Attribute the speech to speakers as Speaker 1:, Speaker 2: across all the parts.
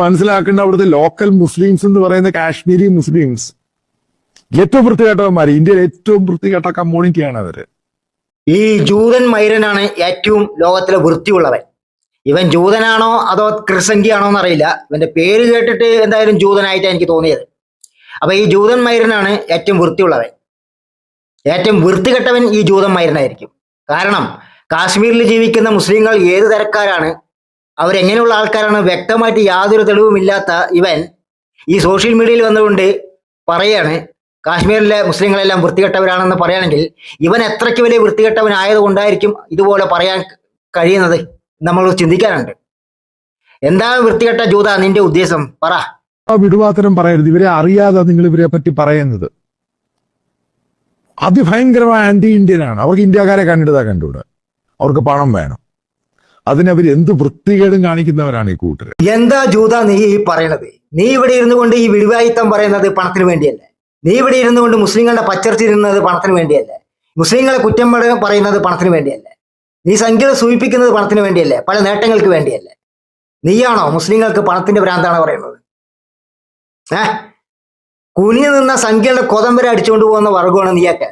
Speaker 1: മനസ്സിലാക്കേണ്ട അവിടുത്തെ local Muslims എന്ന് പറയുന്ന കാശ്മീരി മുസ്ലിംസ് ഏറ്റവും വൃത്തികെട്ടവന്മാർ ഇന്ത്യയിലെ ഏറ്റവും വൃത്തികെട്ട കമ്മ്യൂണിറ്റിയാണ് അവർ.
Speaker 2: ഈ ജൂതൻ മൈരനാണ് ഏറ്റവും ലോകത്തിലെ വൃത്തിയുള്ളവൻ. ഇവൻ ജൂതനാണോ അതോ ക്രിസംഖ്യാണോ എന്നറിയില്ല. ഇവന്റെ പേര് കേട്ടിട്ട് എന്തായാലും ജൂതനായിട്ടാണ് എനിക്ക് തോന്നിയത്. അപ്പൊ ഈ ജൂതൻ മൈരനാണ് ഏറ്റവും വൃത്തിയുള്ളവൻ. ഏറ്റവും വൃത്തികെട്ടവൻ ഈ ജൂതൻ മൈരനായിരിക്കും. കാരണം കാശ്മീരിൽ ജീവിക്കുന്ന മുസ്ലിങ്ങൾ ഏത് തരക്കാരാണ്? അവരെങ്ങനെയുള്ള ആൾക്കാരാണ്? വ്യക്തമായിട്ട് യാതൊരു തെളിവുമില്ലാത്ത ഇവൻ ഈ സോഷ്യൽ മീഡിയയിൽ വന്നുകൊണ്ട് പറയാണ് കാശ്മീരിലെ മുസ്ലിങ്ങളെല്ലാം വൃത്തികെട്ടവരാണെന്ന് പറയുകയാണെങ്കിൽ ഇവൻ എത്രയ്ക്ക് വലിയ വൃത്തികെട്ടവനായത് കൊണ്ടായിരിക്കും ഇതുപോലെ പറയാൻ കഴിയുന്നത്? നമ്മൾ ചിന്തിക്കാനുണ്ട് എന്താണ് വൃത്തികെട്ട ജൂത നിന്റെ ഉദ്ദേശം? പറ.
Speaker 1: വിടുവാത്തരം പറയരുത്. ഇവരെ അറിയാതെ നിങ്ങൾ ഇവരെ പറ്റി പറയുന്നത്. അതിഭയങ്കരമായ ആന്റി ഇന്ത്യനാണ് അവർക്ക് ഇന്ത്യക്കാരെ കണ്ടിട്ടാ കണ്ടുകൂടെ അവർക്ക് പണം വേണം. അതിനവർ എന്ത് വൃത്തികേടും കാണിക്കുന്നവരാണ് ഈ കൂട്ടർ
Speaker 2: എന്താ ജൂത നീ ഈ പറയണത്? നീ ഇവിടെ ഇരുന്നു കൊണ്ട് ഈ വിടുവായിത്തം പറയുന്നത് പണത്തിന് വേണ്ടിയല്ലേ? നീ ഇവിടെ ഇരുന്നു കൊണ്ട് മുസ്ലിങ്ങളുടെ പച്ചർച്ചിരുന്നത് പണത്തിന് വേണ്ടിയല്ലേ? മുസ്ലിങ്ങളെ കുറ്റം പറയുന്നത് പണത്തിന് വേണ്ടിയല്ലേ? നീ സംഖ്യത സൂചിപ്പിക്കുന്നത് പണത്തിന് വേണ്ടിയല്ലേ? പല നേട്ടങ്ങൾക്ക് വേണ്ടിയല്ലേ? നീയാണോ മുസ്ലിങ്ങൾക്ക് പണത്തിന്റെ ഭ്രാന്താണ് പറയുന്നത്? ഏ? കുനിഞ്ഞു നിന്ന സംഖ്യകളുടെ കൊതം വരെ അടിച്ചുകൊണ്ട് പോകുന്ന വർഗമാണ് നീയൊക്കെ.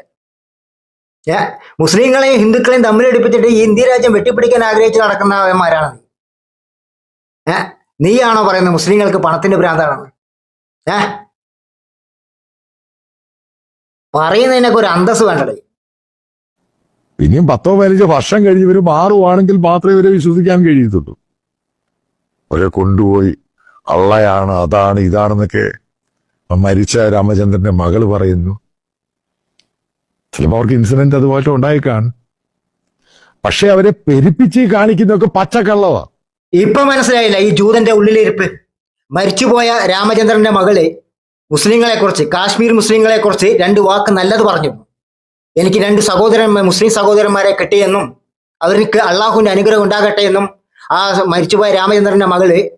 Speaker 2: ഏ? മുസ്ലിങ്ങളെയും ഹിന്ദുക്കളെയും തമ്മിലടിപ്പിച്ചിട്ട് ഈ ഇന്ത്യ രാജ്യം വെട്ടിപ്പിടിക്കാൻ ആഗ്രഹിച്ച് നടക്കുന്നവന്മാരാണ് ഏ? നീയാണോ പറയുന്നത് മുസ്ലിങ്ങൾക്ക് പണത്തിന്റെ ഭ്രാന്താണെന്ന്? ഏ? പറയുന്നതിനൊക്കെ ഒരു അന്തസ് വേണ്ടടേ.
Speaker 1: ഇനിയും പത്തോ പതിനഞ്ചോ വർഷം കഴിഞ്ഞ് ഇവർ മാറുവാണെങ്കിൽ മാത്രമേ ഇവരെ വിശ്വസിക്കാൻ കഴിയത്തുള്ളൂ. അവരെ കൊണ്ടുപോയി അള്ളയാണ് അതാണ് ഇതാണെന്നൊക്കെ മരിച്ച രാമചന്ദ്രന്റെ മകൾ പറയുന്നു. ചിലപ്പോൾ അവർക്ക് ഇൻസിഡന്റ് അതുപോലെ ഉണ്ടായിക്കാണ്. പക്ഷെ അവരെ പെരുപ്പിച്ച് കാണിക്കുന്നതൊക്കെ പച്ചക്കള്ളവാ.
Speaker 2: ഇപ്പൊ മനസ്സിലായില്ല ഈ ജൂതന്റെ ഉള്ളിലിരിപ്പ്. മരിച്ചുപോയ രാമചന്ദ്രന്റെ മകൾ മുസ്ലിങ്ങളെ കുറിച്ച് കാശ്മീർ മുസ്ലിങ്ങളെ കുറിച്ച് രണ്ട് വാക്ക് നല്ലത് പറഞ്ഞു. എനിക്ക് രണ്ട് സഹോദരൻ മുസ്ലിം സഹോദരന്മാരെ കിട്ടിയെന്നും അവർക്ക് അള്ളാഹുവിന്റെ അനുഗ്രഹം ഉണ്ടാകട്ടെ എന്നും ആ മരിച്ചുപോയ രാമചന്ദ്രന്റെ മകൾ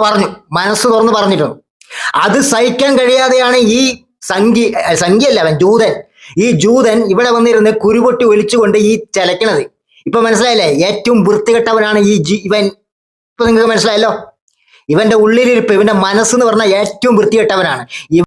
Speaker 2: പറഞ്ഞു. മനസ്സ് തുറന്ന് പറഞ്ഞിരുന്നു. അത് സഹിക്കാൻ കഴിയാതെയാണ് ഈ സംഖ്യ സംഖ്യയല്ല അവൻ ജൂതൻ. ഈ ജൂതൻ ഇവിടെ വന്നിരുന്ന് കുരുപൊട്ടി ഒലിച്ചുകൊണ്ട് ഈ ചലക്കണത് ഇപ്പൊ മനസ്സിലായില്ലേ? ഏറ്റവും വൃത്തികെട്ടവനാണ് ഈ ജി- ഇവൻ. ഇപ്പൊ നിങ്ങൾക്ക് മനസ്സിലായല്ലോ? ഇവന്റെ ഉള്ളിലിരിപ്പ് ഇവന്റെ മനസ്സെന്ന് പറഞ്ഞാൽ ഏറ്റവും വൃത്തികെട്ടവനാണ്.